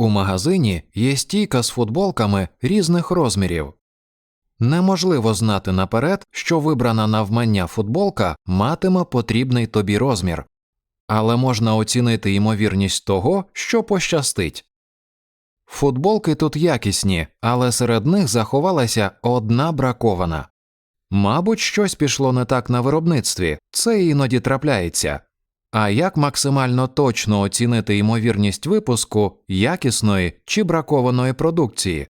У магазині є стійка з футболками різних розмірів. Неможливо знати наперед, що вибрана навмання футболка матиме потрібний тобі розмір, але можна оцінити ймовірність того, що пощастить. Футболки тут якісні, але серед них заховалася одна бракована. Мабуть, щось пішло не так на виробництві, це іноді трапляється. А як максимально точно оцінити ймовірність випуску якісної чи бракованої продукції?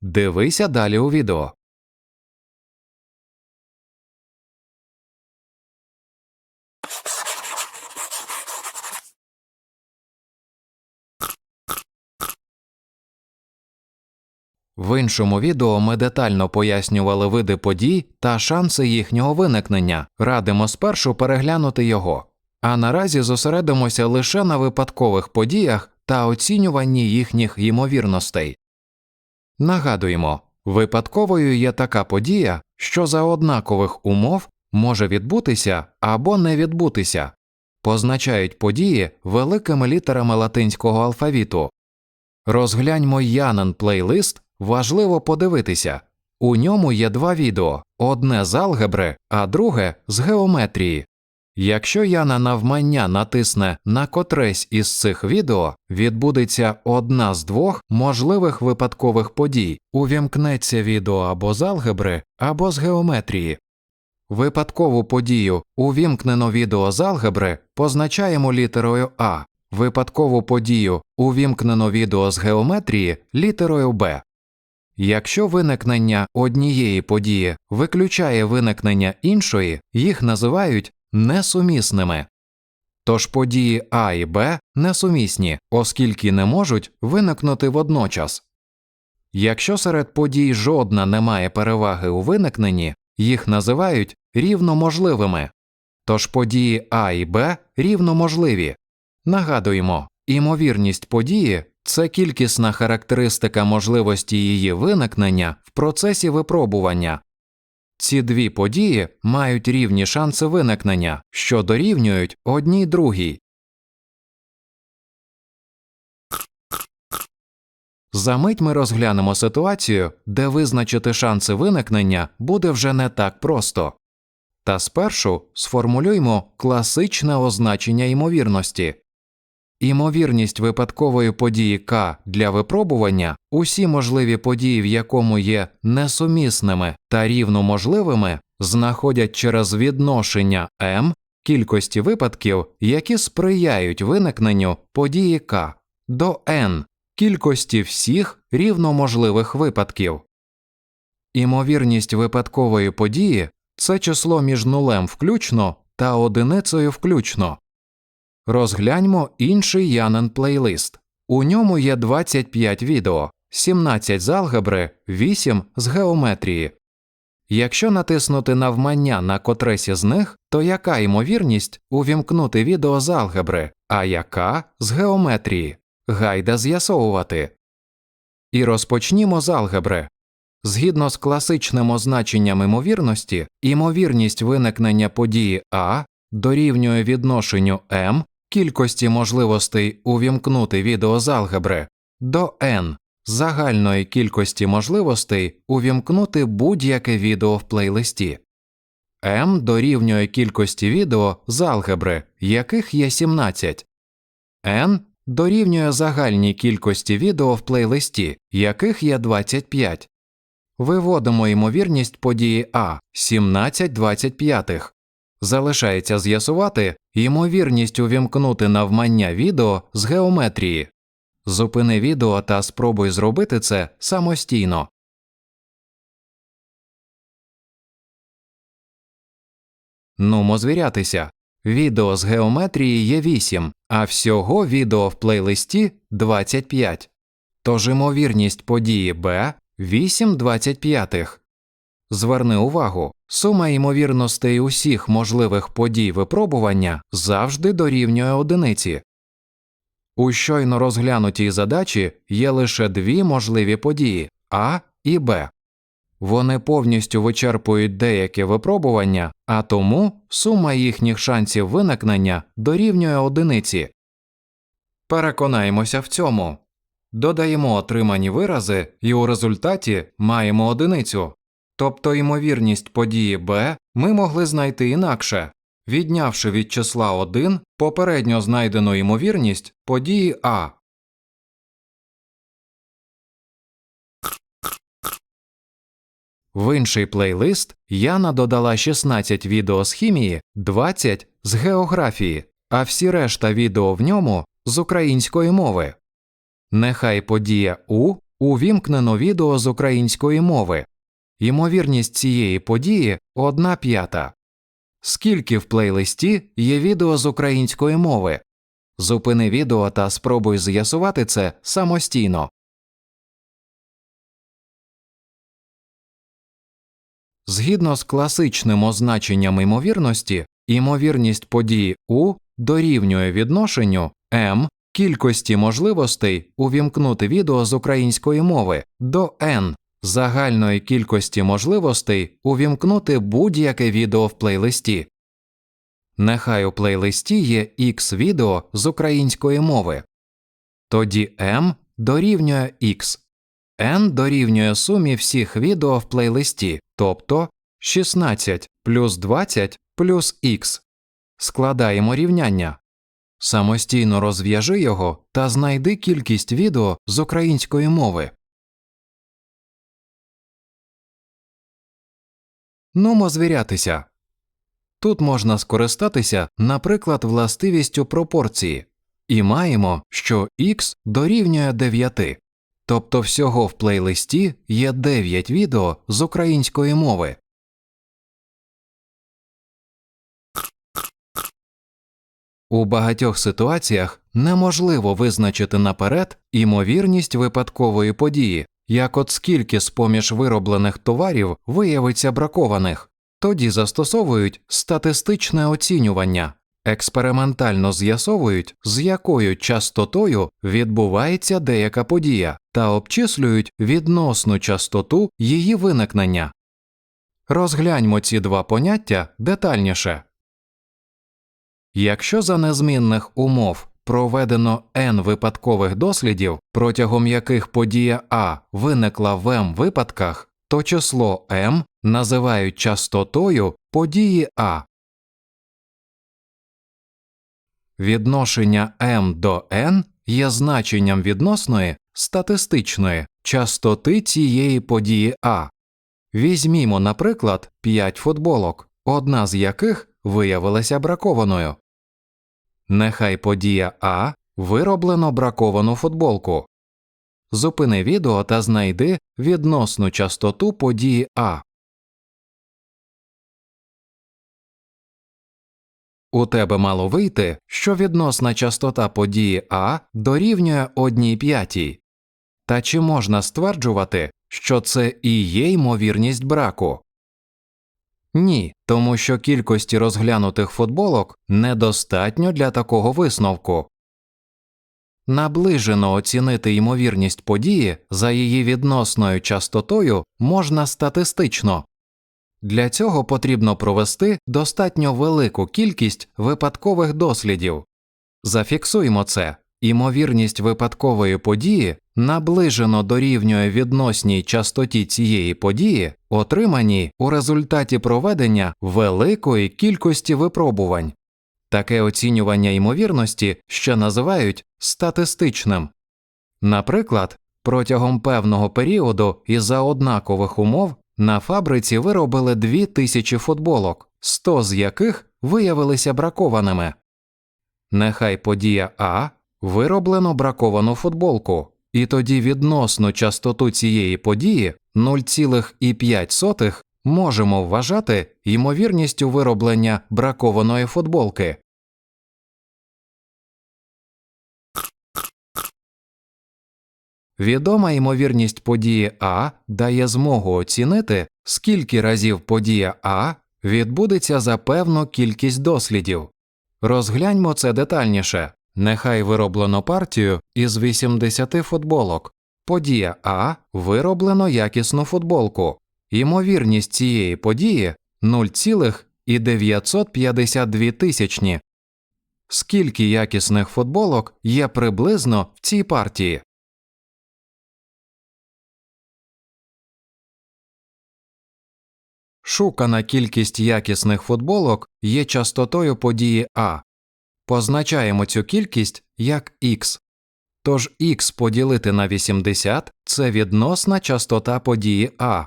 Дивися далі у відео. В іншому відео ми детально пояснювали види подій та шанси їхнього виникнення. Радимо спершу переглянути його. А наразі зосередимося лише на випадкових подіях та оцінюванні їхніх ймовірностей. Нагадуємо, випадковою є така подія, що за однакових умов може відбутися або не відбутися, позначають події великими літерами латинського алфавіту. Розгляньмо Янен плейлист, важливо подивитися. У ньому є два відео одне з алгебри, а друге з геометрії. Якщо Яна навмання натисне на котресь із цих відео, відбудеться одна з двох можливих випадкових подій увімкнеться відео або з алгебри, або з геометрії. Випадкову подію увімкнено відео з алгебри позначаємо літерою А, випадкову подію увімкнено відео з геометрії літерою Б. Якщо виникнення однієї події виключає виникнення іншої, їх називають несумісними. Тож події А і Б несумісні, оскільки не можуть виникнути водночас. Якщо серед подій жодна не має переваги у виникненні, їх називають рівноможливими. Тож події А і Б рівноможливі. Нагадуємо, імовірність події це кількісна характеристика можливості її виникнення в процесі випробування. Ці дві події мають рівні шанси виникнення, що дорівнюють одній другій. Замить ми розглянемо ситуацію, де визначити шанси виникнення буде вже не так просто. Та спершу сформулюймо класичне означення ймовірності. Імовірність випадкової події К для випробування, усі можливі події, в якому є несумісними та рівноможливими, знаходять через відношення М кількості випадків, які сприяють виникненню події К до N кількості всіх рівноможливих випадків. Імовірність випадкової події це число між нулем включно та одиницею включно. Розгляньмо інший Янен плейлист. У ньому є 25 відео, 17 з алгебри, 8 з геометрії. Якщо натиснути навмання на котресь із них, то яка ймовірність увімкнути відео з алгебри, а яка з геометрії? Гайда з'ясовувати. І розпочнімо з алгебри. Згідно з класичним означенням імовірності, імовірність виникнення події А дорівнює відношенню m кількості можливостей увімкнути відео з алгебри до n загальної кількості можливостей увімкнути будь-яке відео в плейлисті. m дорівнює кількості відео з алгебри, яких є 17, n дорівнює загальній кількості відео в плейлисті, яких є 25. Виводимо ймовірність події А 17 25. Залишається з'ясувати ймовірність увімкнути навмання відео з геометрії. Зупини відео та спробуй зробити це самостійно. Нумо звірятися. Відео з геометрії є 8, а всього відео в плейлисті 25. Тож ймовірність події Б 8 25. Зверни увагу, сума ймовірностей усіх можливих подій випробування завжди дорівнює одиниці. У щойно розглянутій задачі є лише дві можливі події А і Б. Вони повністю вичерпують деяке випробування, а тому сума їхніх шансів виникнення дорівнює одиниці. Переконаємося в цьому. додаємо отримані вирази і у результаті маємо одиницю. Тобто ймовірність події b ми могли знайти інакше, віднявши від числа 1 попередньо знайдену ймовірність події А. В інший плейлист Яна додала 16 відео з хімії, 20 з географії, а всі решта відео в ньому з української мови. Нехай подія У увімкнено відео з української мови. Ймовірність цієї події 1 п'ята. Скільки в плейлисті є відео з української мови? Зупини відео та спробуй з'ясувати це самостійно. Згідно з класичним означенням ймовірності, ймовірність події У дорівнює відношенню m кількості можливостей увімкнути відео з української мови до n загальної кількості можливостей увімкнути будь-яке відео в плейлисті. Нехай у плейлисті є X відео з української мови. Тоді m дорівнює X. n дорівнює сумі всіх відео в плейлисті, тобто 16 плюс 20 плюс x. Складаємо рівняння. Самостійно розв'яжи його та знайди кількість відео з української мови. Нумо звірятися. Тут можна скористатися, наприклад, властивістю пропорції, і маємо, що x дорівнює 9, тобто всього в плейлисті є 9 відео з української мови. У багатьох ситуаціях неможливо визначити наперед імовірність випадкової події, як от скільки з поміж вироблених товарів виявиться бракованих, тоді застосовують статистичне оцінювання, експериментально з'ясовують, з якою частотою відбувається деяка подія, та обчислюють відносну частоту її виникнення. Розгляньмо ці два поняття детальніше. Якщо за незмінних умов проведено n випадкових дослідів, протягом яких подія А виникла в m випадках, то число m називають частотою події А. Відношення m до n є значенням відносної статистичної частоти цієї події А. Візьмімо, наприклад, 5 футболок, одна з яких виявилася бракованою. Нехай подія А вироблено браковану футболку. Зупини відео та знайди відносну частоту події А. У тебе мало вийти, що відносна частота події А дорівнює 1 п'ятій. Та чи можна стверджувати, що це і є ймовірність браку? Ні, тому що кількості розглянутих футболок недостатньо для такого висновку. Наближено оцінити ймовірність події за її відносною частотою можна статистично. Для цього потрібно провести достатньо велику кількість випадкових дослідів. Зафіксуємо це. Імовірність випадкової події наближено дорівнює відносній частоті цієї події, отриманій у результаті проведення великої кількості випробувань. Таке оцінювання ймовірності ще називають статистичним. Наприклад, протягом певного періоду і за однакових умов на фабриці виробили 2000 футболок, 100 з яких виявилися бракованими. Нехай подія А вироблено браковану футболку, і тоді відносну частоту цієї події 0,5 можемо вважати ймовірністю вироблення бракованої футболки. Відома ймовірність події А дає змогу оцінити, скільки разів подія А відбудеться за певну кількість дослідів. Розгляньмо це детальніше. Нехай вироблено партію із 80 футболок. Подія А вироблено якісну футболку. Ймовірність цієї події 0,952 тисячні. Скільки якісних футболок є приблизно в цій партії? Шукана кількість якісних футболок є частотою події А Позначаємо цю кількість як x. Тож x поділити на 80 це відносна частота події А.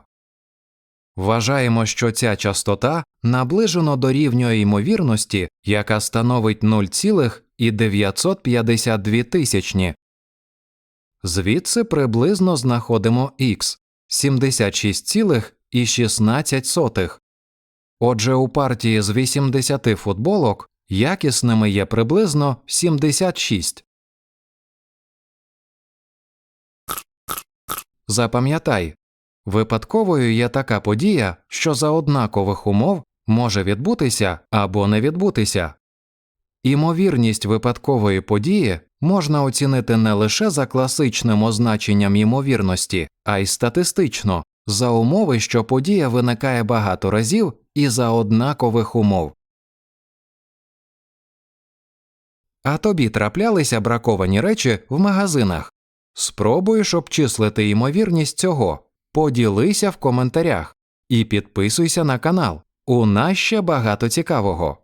Вважаємо, що ця частота наближено дорівнює ймовірності, яка становить 0,952 тисячні. Звідси приблизно знаходимо х 76,16. Отже, у партії з 80 футболок якісними є приблизно 76. Запам'ятай, випадковою є така подія, що за однакових умов може відбутися або не відбутися. Імовірність випадкової події можна оцінити не лише за класичним означенням ймовірності, а й статистично, за умови, що подія виникає багато разів і за однакових умов. А тобі траплялися браковані речі в магазинах. Спробуєш обчислити ймовірність цього, поділися в коментарях і підписуйся на канал. У нас ще багато цікавого.